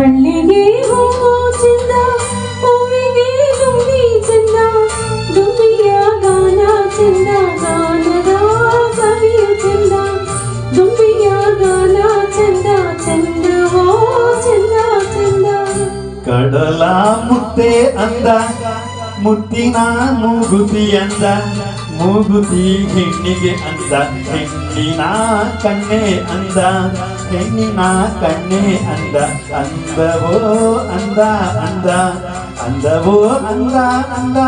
ಬಳ್ಳಿಗೆ ಹೂವು ಚಂದ ಹೂವಿಗೆ ದುಂಬಿ ಚಂದ ದುಂಬಿಯ ಗಾನ ಚಂದ ಗಾನದ ಕವಿಯ ಚಂದ ದುಂಬಿಯ ಗಾನ ಚಂದ ಚಂದ ಚಂದ ಚಂದ ಕಡಲ ಮುತ್ತೆ ಅಂದ ಮುತ್ತಿನ ಮೂಗುತಿ ಅಂದ ಮೂಗುತಿ ಹೆಣ್ಣಿಗೆ ಅಂದ ಹೆಣ್ಣಿನ ಕಣ್ಣೆ ಅಂದ எண்ணினா கண்ணே அந்த அந்தவோ அந்த அந்த அந்தவோ அந்த அந்த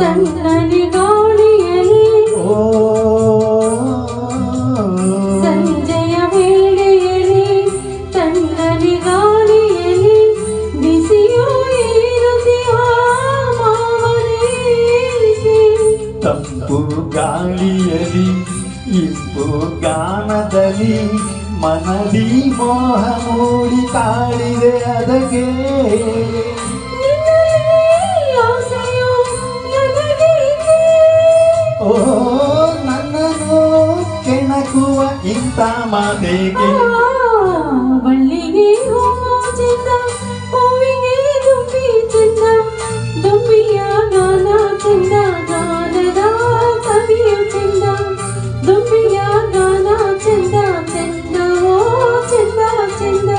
ತಣ್ಣನೆ ಗಾಳಿಯಲ್ಲಿ ಓ ಸಂಜೆಯ ವೇಳೆಯಲ್ಲಿ ತಣ್ಣನೆ ಗಾಳಿಯಲ್ಲಿ ಬಿಸಿಯು ಏರುತ್ತಿಯ ಮಾವನೇರಿಸಿ. ತಂಪು ಗಾಳಿಯಲಿ ಇಂಪು ಮನದಿ ಮೋಹ ಮೂಡಿ ತಾಳಿದೆ ಅದಕ್ಕೆ. ಇಂಥ ಮಾತೆಗೆ ಬಳ್ಳಿಗೆ ಹೂವು ಚೆಂದ ಹೂವಿಗೆ ದುಂಬಿ ಚೆಂದ ದುಂಬಿಯ ಗಾನ ಚೆಂದ ಗಾನದ ಕವಿಯು ಚೆಂದ ದುಂಬಿಯ ಗಾನ ಚೆಂದ ಚೆಂದವೋ ಚೆಂದ ಚೆಂದ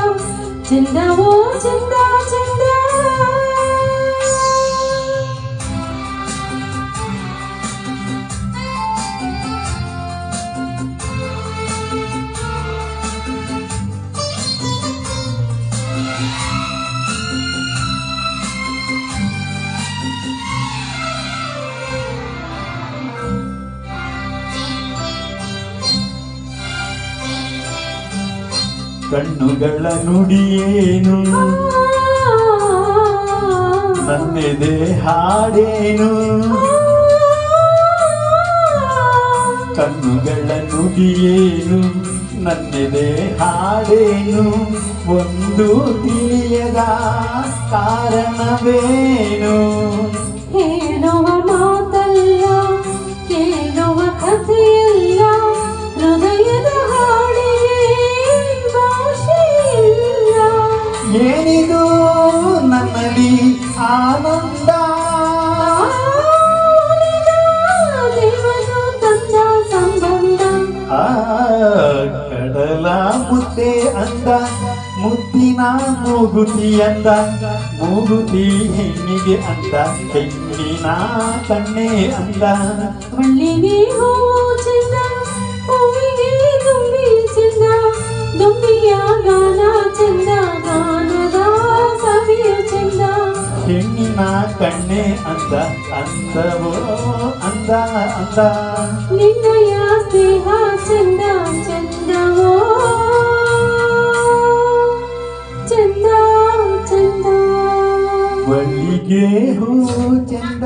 ಚೆಂದವೋ ಚೆಂದ ಕಣ್ಣುಗಳ ನುಡಿಯೇನು? ನನ್ನೆದೆ ಹಾಡೇನು? ಕಣ್ಣುಗಳ ನುಡಿಯೇನು? ನನ್ನೆದೆ ಹಾಡೇನು? ಒಂದು ತಿಳಿಯದ ಕಾರಣವೇನು? ಹೇಳುವ ಏನಿದು ನನ್ನಲ್ಲಿ ಆನಂದ ದೇವನು ತಂದ ಸಂಬಂಧ ಆ ಕಡಲ ಮುದ್ದೆ ಅಂದ ಮುದ್ದಿನ ಮೂಗುತಿ ಅಂದ ಮೂಗುತಿ ಹೆಣ್ಣಿಗೆ ಅಂದ ಹೆಣ್ಣಿನ ಕಣ್ಣೆ ಅಂದ ಮಲ್ಲಿಗೆ ಹೂವು ಕಣ್ಣೆ ಅಂದ ಅಂದವೋ ಅಂದ ಅಂದ ನಿನ್ನಯ ಸ್ನೇಹ ಚಂದ ಚಂದವೋ ಚಂದ ಚಂದ ಬಳ್ಳಿಗೆ ಹೂ ಚಂದ